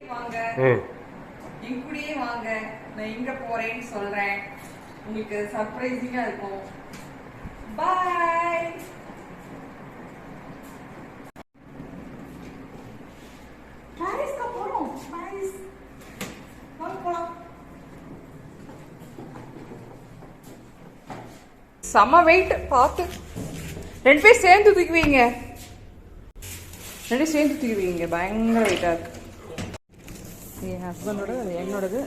வாங்க. கூடயே வாங்க. நான் எங்க போறேன்னு சொல்றேன். உங்களுக்கு சர்ப்ரைசிங்கா இருக்கும். பாய் பாரிஸ்க்கு போறோம். பாரிஸ் வாங்க போலாம். செம வெயிட் பார்த்து. ரெண்டு பேர் சேர்ந்து தூக்குவீங்க. ரெண்டு பேரும் சேர்ந்து தூக்குவீங்க. பயங்கர வெயிட்டா இருக்கு. என் ஹஸ்பண்டோட என்னோடது.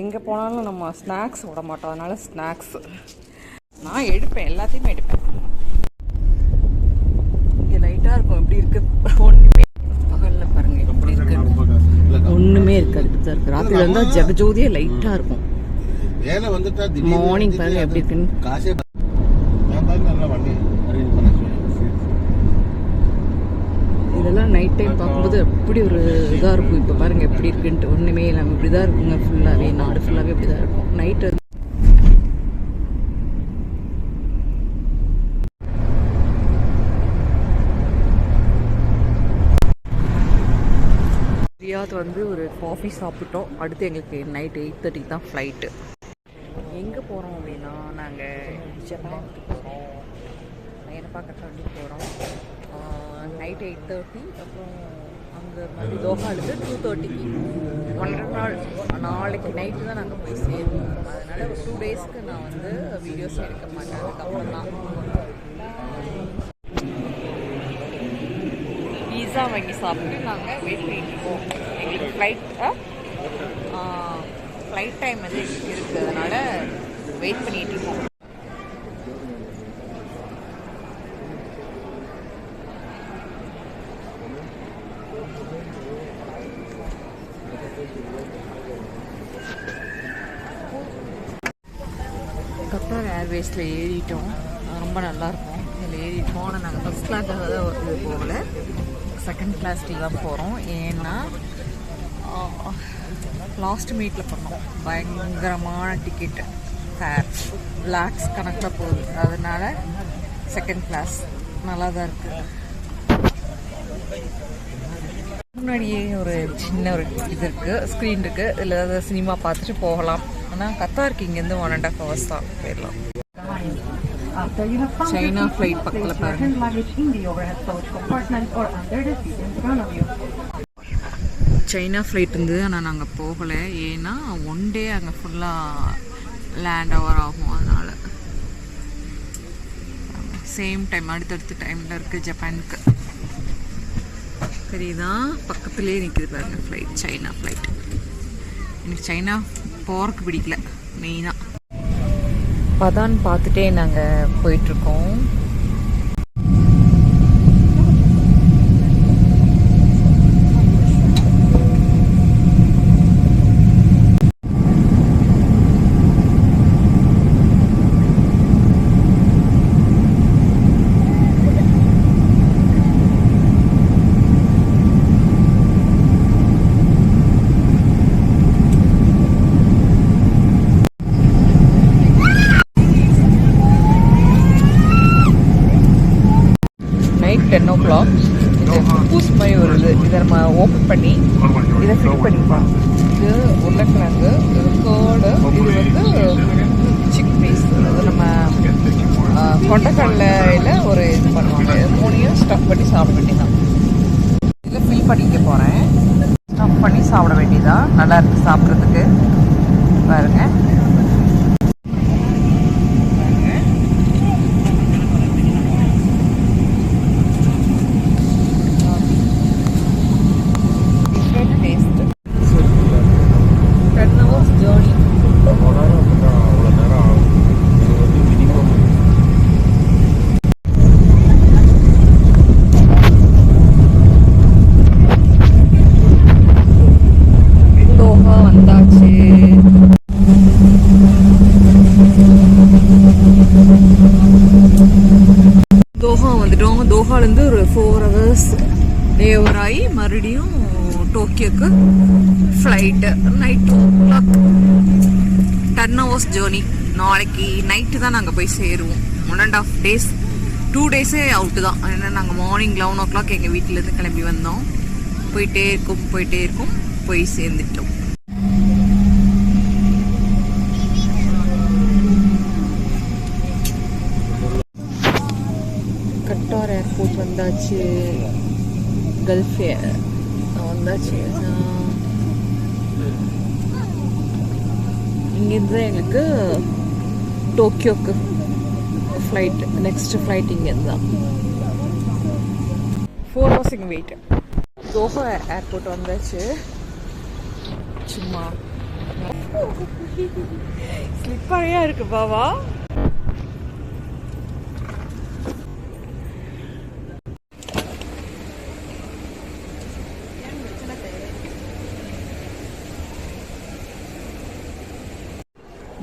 எங்கே போனாலும் நம்ம ஸ்நாக்ஸ் விட மாட்டோம். அதனால ஸ்நாக்ஸ் நான் எடுப்பேன் எல்லாத்தையுமே எடுப்பேன். இங்கே லைட்டாக இருக்கும். எப்படி இருக்கு? ஒன்றுமே பகலில் பாருங்க எப்படி இருக்கு? ஒன்றுமே இருக்காது இப்படி தான் இருக்கு. ராத்திரி வந்தால் ஜெகஜோதியே லைட்டாக இருக்கும். வேலை வந்துட்டா திடீர்னு Morning வந்துட்டு பாருங்க எப்படி இருக்குன்னு. காசே நான் பாருங்க நல்லா வண்டி அரேஞ்ச் பண்ண சொல்லுவேன் அதெல்லாம் நைட் டைம் பார்க்கும்போது அப்படி ஒரு இதாக இருக்கும். இப்போ பாருங்க எப்படி இருக்குன்ட்டு. ஒன்றுமே இல்லாமல் இப்படி தான் இருக்குங்க ஃபுல்லாகவே நாடு ஃபுல்லாகவே இப்படி தான் இருக்கும் நைட்டு ரியாத் வந்து ஒரு காஃபி சாப்பிட்டோம். அடுத்து எங்களுக்கு நைட் எயிட் தேர்ட்டிக்கு தான் ஃப்ளைட்டு எங்கே போகிறோம் அப்படின்னா நாங்கள் ஜப்பானுக்கு போகிறோம் பையனை பார்க்கறதுக்காண்டி போகிறோம் நைட் எயிட் தேர்ட்டி அப்புறம் அங்கே மறுபடி தோஹாலுக்கு டூ தேர்ட்டிக்கு ஒன்றரை நாள் நாளைக்கு நைட்டு தான் நாங்கள் போய் சேருவோம் அதனால் ஒரு டூ டேஸ்க்கு நான் வந்து வீடியோஸ் எடுக்க மாட்டேன். அதுக்கப்புறம் தான். பீஸா வாங்கி சாப்பிட்டு நாங்கள் வெயிட் பண்ணிட்டுருக்கோம் எங்களுக்கு ஃப்ளைட் ஃப்ளைட் டைம் வந்து இருக்குது அதனால் வெயிட் பண்ணிகிட்ருக்கோம் கத்தார் ஏர்வேஸில் ஏறிட்டோம். ரொம்ப நல்லாயிருக்கும் இதில் ஏறிட்டோம் ஆனால் நாங்கள் ஃபஸ்ட் கிளாஸாக தான் இது போகலை. செகண்ட் கிளாஸ் தான் போகிறோம் ஏன்னா லாஸ்ட் மீட்டில் பண்ணோம். பயங்கரமான டிக்கெட்டு ஃபேர் லேக்ஸ் கணக்கில் போகுது. அதனால் செகண்ட் கிளாஸ் நல்லா தான் இருக்குது முன்னாடியே ஒரு சின்ன ஒரு இது இருக்குது ஸ்க்ரீன் இருக்குது இதில் ஏதாவது சினிமா பார்த்துட்டு போகலாம். ஆனால் கத்தாருக்கு இங்கேருந்து ஒன் அண்ட் ஆஃப் ஹவர்ஸ் தான் போயிடலாம். Flight please பக்கத்துல பாருங்க. சைனா ஃப்ளைட் இருந்தது ஆனால் நாங்கள் போகலை. ஏன்னா ஒன் டே அங்கே ஃபுல்லாக லேண்ட் ஓவர் ஆகும் அதனால். சேம் டைம் அடுத்தடுத்த டைமில் இருக்குது ஜப்பானுக்கு தெரியுதா? பக்கத்துலேயே நிற்கிது பாருங்க ஃப்ளைட் சைனா ஃப்ளைட் எனக்கு சைனா பார்க் பிடிக்கல மெயினாக பதான் பார்த்துட்டே நாங்கள் போயிட்டுருக்கோம். நைட் டென் இது பூஸ் மாதிரி வருது இதை நம்ம ஓப்பன் பண்ணி இதை ஃபில் பண்ணிப்போம் இது உருளைக்கிழங்கு இது கேர்டு இது வந்து சிக் பீஸ் அது நம்ம கொண்டக்கடலையில் ஒரு இது பண்ணுவாங்க. மூணையும் ஸ்டஃப் பண்ணி சாப்பிட வேண்டியதான் இதில் ஃபில் பண்ணிக்க போகிறேன் ஸ்டஃப் பண்ணி சாப்பிட வேண்டியதான் நல்லா இருக்குது சாப்பிட்றதுக்கு. பாருங்கள் பாருங்க different taste. Ten hours journey. அவ்வளோ நேரம் ஆகும் இது வந்து மினிமம் தோஹா வந்தாச்சு தோஹா வந்துட்டோம் தோஹாலேருந்து ஒரு ஃபோர் ஹவர்ஸ் லேவர் ஆகி மறுபடியும் டோக்கியோக்கு flight night two clock ten hours journey நாளைக்கு நைட்டு தான் நாங்கள் போய் சேருவோம். One and half days two டேஸே out தான். ஏன்னா நாங்கள் மார்னிங் லெவன் ஓ கிளாக் எங்கள் வீட்டிலேருந்து கிளம்பி வந்தோம். போயிட்டே இருக்கும் போயிட்டே இருக்கும். போய் சேர்ந்துட்டோம். கட்டார் ஏர்போர்ட் வந்தாச்சு. கல்ஃப் வந்தாச்சு இங்கேருந்து எங்களுக்கு டோக்கியோக்கு ஃப்ளைட் நெக்ஸ்ட் ஃப்ளைட் இங்கேருந்து தான் ஃபோர் ஹவர்ஸ் இங்கே வெயிட் தோஹா ஏர்போர்ட் வந்தாச்சு சும்மா ஸ்லிப்பரையாக இருக்கு பாவா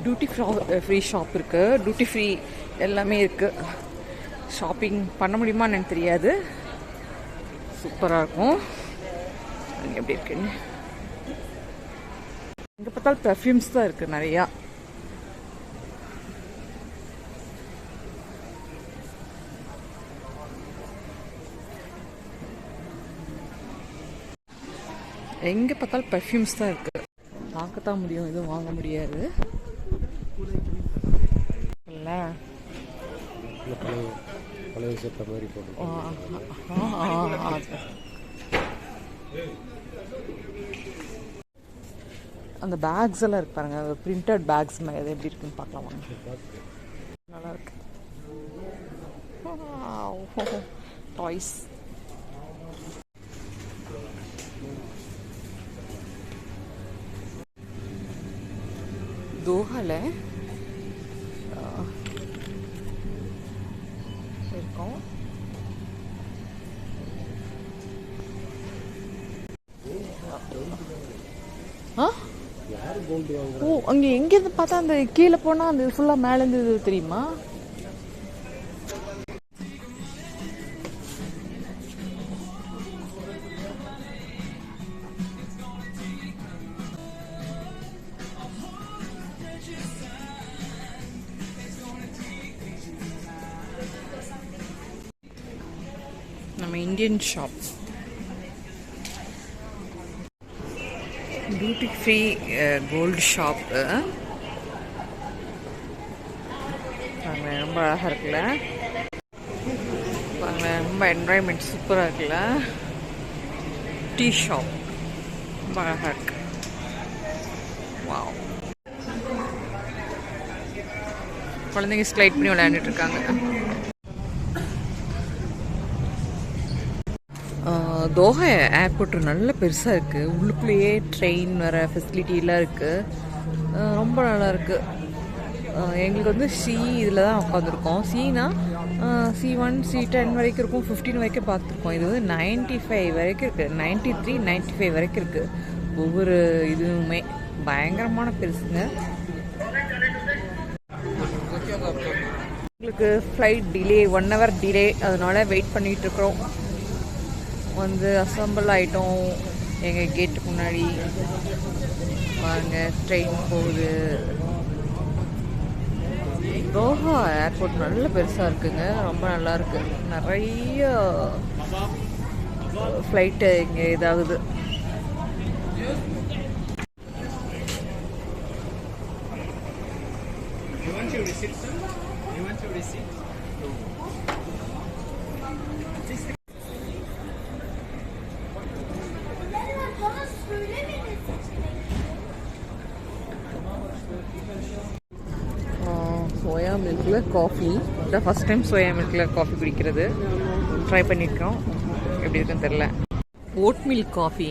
டியூட்டி ஃப்ரா ஃப்ரீ ஷாப் இருக்குது டியூட்டி ஃப்ரீ எல்லாமே இருக்குது ஷாப்பிங் பண்ண முடியுமான்னு எனக்கு தெரியாது. சூப்பராக இருக்கும். அங்கே எப்படி இருக்குன்னு? எங்கே பார்த்தாலும் பெர்ஃப்யூம்ஸ் தான் இருக்குது நிறையா. எங்கே பார்த்தாலும் பெர்ஃப்யூம்ஸ் தான் இருக்குது பார்க்கத்தான் முடியும். எதுவும் வாங்க முடியாது. இல்லை பழைய சட்டை மாதிரி. அந்த பேக்ஸ் எல்லாம் இருக்கு பாருங்க. அந்த பிரிண்டட் பேக்ஸ் மாதிரி எப்படி இருக்குன்னு பார்க்கலாம் நல்லா இருக்கு. டாய்ஸ் தோஹால ஆ, இருக்கோம் ஆ யார் கோல்டு வாங்க ஓ அங்கே எங்கேருந்து பார்த்தா அந்த கீழே போனால் அந்த ஃபுல்லாக மேலேருந்து இது தெரியுமா? நம்ம Indian shop duty free gold shop பாருங்க ரொம்ப அழகாக இருக்குல்ல? பாருங்க ரொம்ப என்வாயன்மெண்ட் சூப்பராக இருக்குல்ல? டீ ஷாப் ரொம்ப அழகாக இருக்கு. வாவ் குழந்தைங்க ஸ்லைட் பண்ணி விளையாண்டுட்டு இருக்காங்க. தோஹா ஏர்போர்ட் நல்ல பெருசாக இருக்குது உள்ளுக்குள்ளேயே ட்ரெயின் வர ஃபெசிலிட்டிலாம் இருக்குது ரொம்ப நல்லாயிருக்கு எங்களுக்கு வந்து சி இதில் தான் உட்காந்துருக்கோம் சீனா சி ஒன் சி டென் வரைக்கும் இருக்கும். ஃபிஃப்டீன் வரைக்கும் பார்த்துருக்கோம் இது வந்து நைன்ட்டி ஃபைவ் வரைக்கும் இருக்குது நைன்ட்டி த்ரீ நைன்ட்டி ஃபைவ் வரைக்கும் இருக்குது ஒவ்வொரு இதுவுமே பயங்கரமான பெருசுங்க. எங்களுக்கு flight delay one hour delay அதனால வெயிட் பண்ணிகிட்டு இருக்கிறோம். வந்து அசம்பிள் ஆகிட்டோம் எங்கள் கேட்டுக்கு முன்னாடி. பாருங்கள் ட்ரெயின் போகுது. தோஹா ஏர்போர்ட் நல்ல பெருசாக இருக்குங்க. ரொம்ப நல்லா இருக்கு. நிறைய ஃப்ளைட்டு இங்கே இதாகுது. சோயா மில்கில் காஃபி இதான் ஃபஸ்ட் டைம் சோயா மில்கில் காஃபி குடிக்கிறது. ட்ரை பண்ணியிருக்கோம் எப்படி இருக்குன்னு தெரில ஓட் மில்க் காஃபி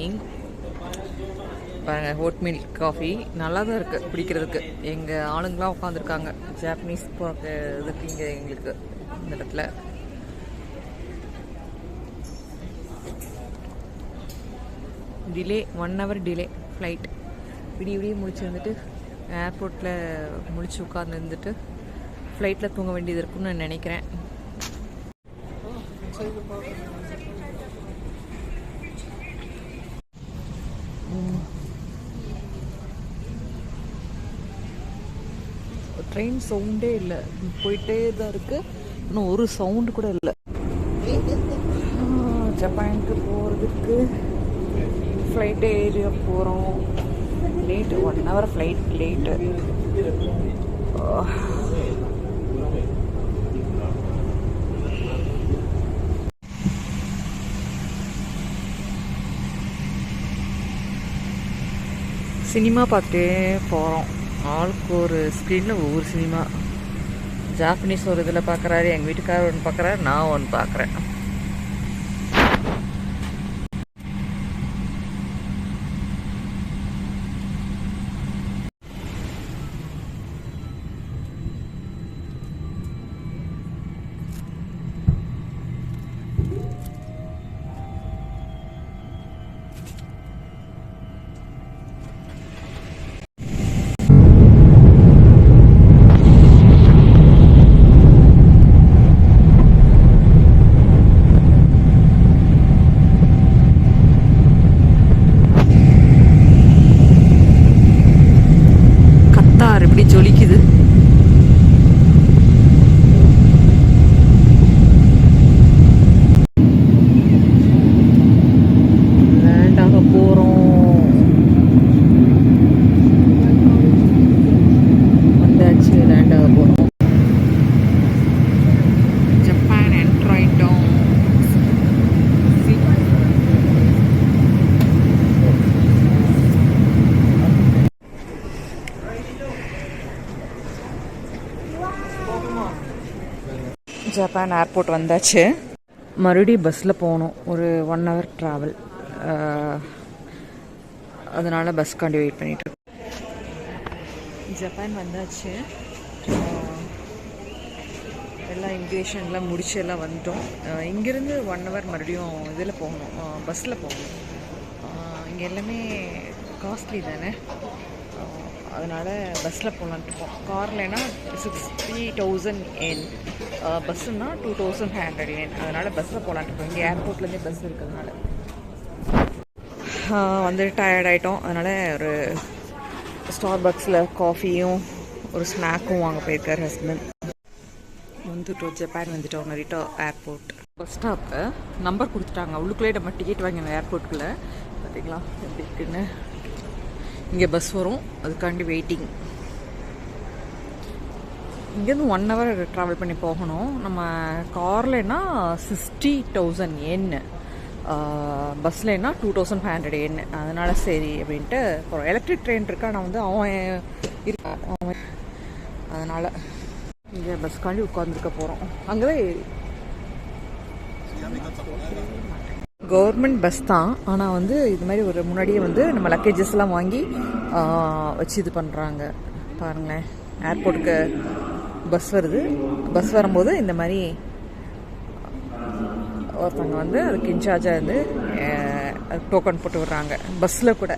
பாருங்கள் ஓட் மில்க் காஃபி நல்லா தான் இருக்குது குடிக்கிறதுக்கு எங்கள் ஆளுங்களாம் உட்காந்துருக்காங்க ஜாப்பனீஸ் இதுக்கு இங்கே எங்களுக்கு இந்த இடத்துல. Delay one hour delay flight விடிய விடிய முடிச்சு வந்துட்டு ஏர்போர்ட்டில் முடிச்சு உட்காந்து இருந்துட்டு ஃப்ளைட்டில் தூங்க வேண்டியது இருக்கும்னு நான் நினைக்கிறேன். ட்ரெயின் சவுண்டே இல்லை. போயிட்டே தான் இருக்குது இன்னும் ஒரு சவுண்டு கூட இல்லை. ஜப்பானுக்கு போகிறதுக்கு ஃப்ளைட் ஏரியா போகிறோம் late one hour flight late cinema பார்த்துட்டே போகிறோம் ஆளுக்கு ஒரு ஸ்க்ரீனில் ஒவ்வொரு சினிமா. ஜாப்பனீஸ் ஒரு இதில் பார்க்குறாரு எங்கள் வீட்டுக்காரர் ஒன்று பார்க்குறாரு நான் ஒன்று பார்க்குறேன் கத்தார் எப்படி ஜொலிக்குது லேண்ட் ஆக போகிறோம் வந்தாச்சு லேண்ட் ஆக போகிறோம் ஜப்பான் என்ட்ரு ஆயிட்டோம் ஜப்பான் ஏர்போர்ட் வந்தாச்சு. மறுபடியும் பஸ்ஸில் போகணும் ஒரு ஒன் ஹவர் ட்ராவல் அதனால் பஸ்க்காண்டி வெயிட் பண்ணிட்டு இருக்கோம். ஜப்பான் வந்தாச்சு. எல்லாம் இமிக்ரேஷன்லாம் முடிச்சு எல்லாம் வந்துட்டோம். இங்கேருந்து ஒன் ஹவர் மறுபடியும் இதில் போகணும். பஸ்ஸில் போகணும். இங்கே எல்லாமே காஸ்ட்லி தானே? அதனால் பஸ்ஸில் போகலான்ட்டு இருக்கோம். கார்லனா sixty thousand yen பஸ்ஸுன்னா two thousand five hundred yen அதனால் பஸ்ஸில் போகலான்ட்டு இருக்கோம். இங்கே ஏர்போர்ட்லேருந்தே பஸ் இருக்கிறதுனால. வந்து டயர்ட் ஆகிட்டோம் அதனால் ஒரு ஸ்டார் பக்ஸில் காஃபியும் ஒரு ஸ்நாக்கும் வாங்க போயிருக்கார் ஹஸ்பண்ட் வந்துட்டோம். ஜப்பான் வந்துட்டோம். Narita airport bus stop number கொடுத்துட்டாங்க. உள்ளுக்குள்ளே நம்ம டிக்கெட் வாங்கினோம் ஏர்போர்ட்டுக்குள்ளே பார்த்தீங்களா எப்படி இருக்குன்னு? இங்கே பஸ் வரும். அதுக்காண்டி வெயிட்டிங் இங்கேருந்து ஒன் ஹவர் ட்ராவல் பண்ணி போகணும். நம்ம கார்லனா sixty thousand yen பஸ்லனா two thousand five hundred yen அதனால் சரி அப்படின்ட்டு போகிறோம் எலக்ட்ரிக் ட்ரெயின் இருக்கா? நான் வந்து அவன் இருக்கா அவன் அதனால் இங்கே பஸ்காண்டி உட்காந்துருக்க போகிறோம் அங்கே கவர்மெண்ட் பஸ் தான். ஆனால் வந்து இது மாதிரி ஒரு முன்னாடியே வந்து நம்ம லக்கேஜஸ்லாம் வாங்கி வச்சு இது பண்ணுறாங்க பாருங்களேன் ஏர்போர்ட்டுக்கு பஸ் வருது. பஸ் வரும்போது இந்த மாதிரி ஒருத்தவங்க வந்து அதுக்கு இன்சார்ஜாக இருந்து டோக்கன் போட்டு விடுறாங்க. பஸ்ஸில் கூட.